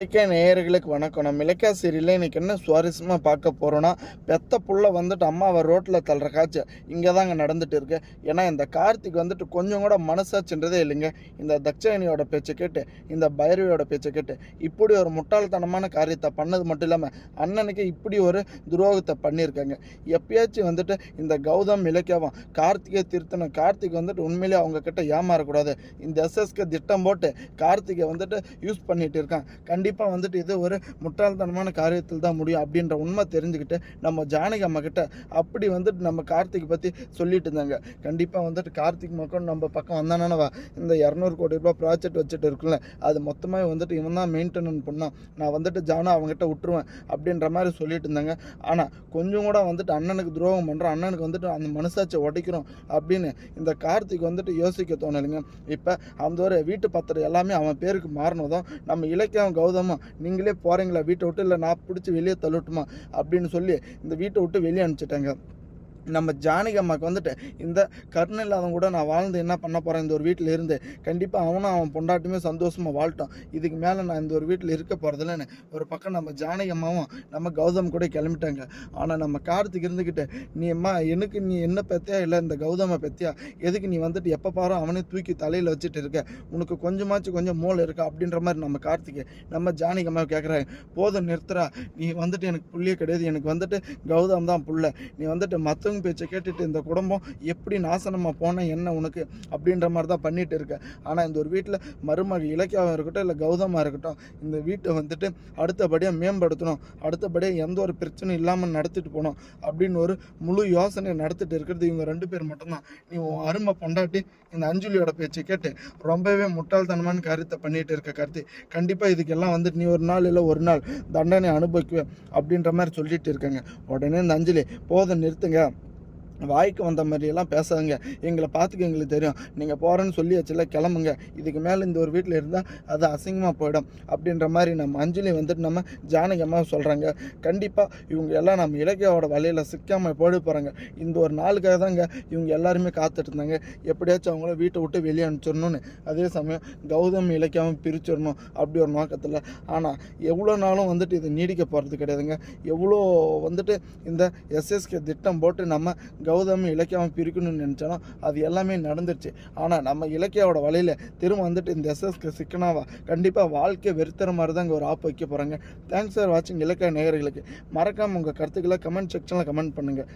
இலக்கிய நேயர்களுக்கு வணக்கம். நம்ம இலக்கிய சீரியலில் இன்னைக்கு என்ன சுவாரஸ்யமாக பார்க்க போகிறோன்னா பெத்த புள்ள வந்துட்டு அம்மாவை ரோட்டில் தள்ளுற காட்சி இங்கே தாங்க நடந்துட்டு இருக்கு. ஏன்னா இந்த கார்த்திக் வந்துட்டு கொஞ்சம் கூட மனசாச்சுன்றதே இல்லைங்க. இந்த தட்சாயணியோட பேச்சை கேட்டு இந்த பைரவியோட பேச்சை கேட்டு இப்படி ஒரு முட்டாள்தனமான காரியத்தை பண்ணது மட்டும் இல்லாமல் அண்ணனுக்கு இப்படி ஒரு துரோகத்தை பண்ணியிருக்காங்க. எப்பயாச்சும் வந்துட்டு இந்த கௌதம் இலக்கியாவும் கார்த்திகை திருத்தணும். கார்த்திக் வந்துட்டு உண்மையிலேயே அவங்க கிட்ட ஏமாறக்கூடாது. இந்த எஸ்எஸ்கே திட்டம் போட்டு கார்த்திகை வந்துட்டு யூஸ் பண்ணிட்டு இருக்கான். கண்டிப்பாக வந்துட்டு இது ஒரு முட்டாள்தனமான காரியத்தில் தான் முடியும் அப்படின்ற உண்மை தெரிஞ்சுக்கிட்டு நம்ம ஜானகி அம்மா கிட்ட அப்படி வந்துட்டு நம்ம கார்த்திக் பற்றி சொல்லிட்டு இருந்தாங்க. கண்டிப்பாக வந்துட்டு கார்த்திக் மக்கள் நம்ம பக்கம் வந்தானவா இந்த இரநூறு கோடி ரூபாய் ப்ராஜெக்ட் வச்சுட்டு இருக்குல்ல அது மொத்தமாக வந்துட்டு இவன் தான் மெயின்டெனன் பண்ணான் நான் வந்துட்டு ஜானா அவங்ககிட்ட விட்டுருவேன் அப்படின்ற மாதிரி சொல்லிட்டு இருந்தாங்க. ஆனால் கொஞ்சம் கூட வந்துட்டு அண்ணனுக்கு துரோகம் பண்ணுறோம் அண்ணனுக்கு வந்துட்டு அந்த மனசாட்சியை உடைக்கிறோம் அப்படின்னு இந்த கார்த்திக் வந்துட்டு யோசிக்க தோணலைங்க. இப்போ அந்த ஒரு வீட்டு பத்திரம் எல்லாமே அவன் பேருக்கு மாறினதும் நம்ம இலக்கியம் கௌதமும் நீங்களே போகிறீங்களா வீட்டை விட்டு இல்லை நான் பிடிச்சி வெளியே தள்ளட்டுமா? அப்படின்னு சொல்லி இந்த வீட்டை விட்டு வெளியே அனுப்பிச்சிட்டாங்க. நம்ம ஜானகி அம்மாவுக்கு வந்துட்டு இந்த கருணை இல்லாதவங்க கூட நான் வாழ்ந்து என்ன பண்ண போகிறேன் இந்த ஒரு வீட்டில் இருந்து கண்டிப்பாக அவனும் அவன் பொண்டாட்டுமே சந்தோஷமாக வாழ்ட்டோம் இதுக்கு மேலே நான் இந்த ஒரு வீட்டில் இருக்க போகிறதில்லன்னு ஒரு பக்கம் நம்ம ஜானகி அம்மாவும் நம்ம கௌதம் கூட கிளம்பிட்டாங்க. ஆனால் நம்ம கார்த்திக் இருந்துக்கிட்டு நீ அம்மா எனக்கு நீ என்ன பெத்தியா? இல்லை இந்த கௌதமை பெத்தியா? எதுக்கு நீ வந்துட்டு எப்போ பாரு அவனே தூக்கி தலையில் வச்சுட்டு இருக்க? உனக்கு கொஞ்சமாச்சும் கொஞ்சம் மூளை இருக்கா? அப்படின்ற மாதிரி நம்ம கார்த்திகை நம்ம ஜானகி அம்மா கேட்குறாங்க போதும் நிறுத்துறா நீ வந்துட்டு எனக்கு புள்ளியே கிடையாது. எனக்கு வந்துட்டு கௌதம் தான் புள்ள. நீ வந்துட்டு மற்றவங்க பேச்சை கேட்டுட்டு இந்த குடும்பம் எப்படி நாசனமாக போனால் என்ன உனக்கு அப்படின்ற மாதிரி தான் பண்ணிட்டு இருக்கேன் ஆனால் இந்த ஒரு வீட்டில் மருமக இலக்கியாவும் இருக்கட்டும் இல்லை கௌதமாக இருக்கட்டும் இந்த வீட்டை வந்துட்டு அடுத்தபடியாக மேம்படுத்தணும் அடுத்தபடியாக எந்த ஒரு பிரச்சனையும் இல்லாமல் நடத்திட்டு போகணும் அப்படின்னு ஒரு முழு யோசனை நடத்திட்டு இருக்கிறது இவங்க ரெண்டு பேர் மட்டும்தான். நீ உன் அருமை பொண்டாட்டி இந்த அஞ்சலியோட பேச்சை கேட்டு ரொம்பவே முட்டாள்தனமான காரியத்தை பண்ணிட்டு இருக்க கருத்து. கண்டிப்பாக இதுக்கெல்லாம் வந்துட்டு நீ ஒரு நாள் இல்லை ஒரு நாள் தண்டனை அனுபவிக்குவேன் அப்படின்ற மாதிரி சொல்லிட்டு இருக்காங்க. உடனே இந்த அஞ்சலி போதை நிறுத்துங்க. வாய்க்கு வந்த மாதிரியெல்லாம் பேசாதுங்க. எங்களை பார்த்துக்க எங்களுக்கு தெரியும். நீங்கள் போகிறேன்னு சொல்லியாச்சுல கிளம்புங்க. இதுக்கு மேலே இந்த ஒரு வீட்டில் இருந்தால் அது அசிங்கமாக போயிடும். அப்படின்ற மாதிரி நம்ம அஞ்சலி வந்துட்டு நம்ம ஜானகி அம்மா சொல்கிறாங்க கண்டிப்பாக இவங்க எல்லாம் நம்ம இலக்கியாவோட வலையில் சிக்காமல் போயிட போகிறாங்க இந்த ஒரு நாளுக்காக தாங்க இவங்க எல்லாருமே காத்துட்டு இருந்தாங்க. எப்படியாச்சும் அவங்கள வீட்டை விட்டு வெளியே அனுப்பிச்சிடணும்னு. அதே சமயம் கௌதம் இலக்கியாவும் பிரிச்சிடணும் அப்படி ஒரு நோக்கத்தில். ஆனால் எவ்வளோ நாளும் வந்துட்டு இது நீடிக்க போகிறது கிடையாதுங்க. எவ்வளோ வந்துட்டு இந்த எஸ்எஸ்கே திட்டம் போட்டு நம்ம கௌதம் இலக்கியாவை பிரிக்கணும்னு நினச்சாலும் அது எல்லாமே நடந்துருச்சு. ஆனால் நம்ம இலக்கியாவோட வலையில் திரும்ப வந்துட்டு இந்த எஸ்எஸ்க்கு சிக்கனாவா கண்டிப்பாக வாழ்க்கை வெறுத்துற மாதிரி தான் இங்கே ஒரு ஆப் வைக்க போகிறாங்க தேங்க்ஸ் ஃபார் வாட்சிங் இலக்கிய நேயர்களுக்கு. மறக்காமல் உங்கள் கருத்துக்களை கமெண்ட் செக்ஷனில் கமெண்ட் பண்ணுங்கள்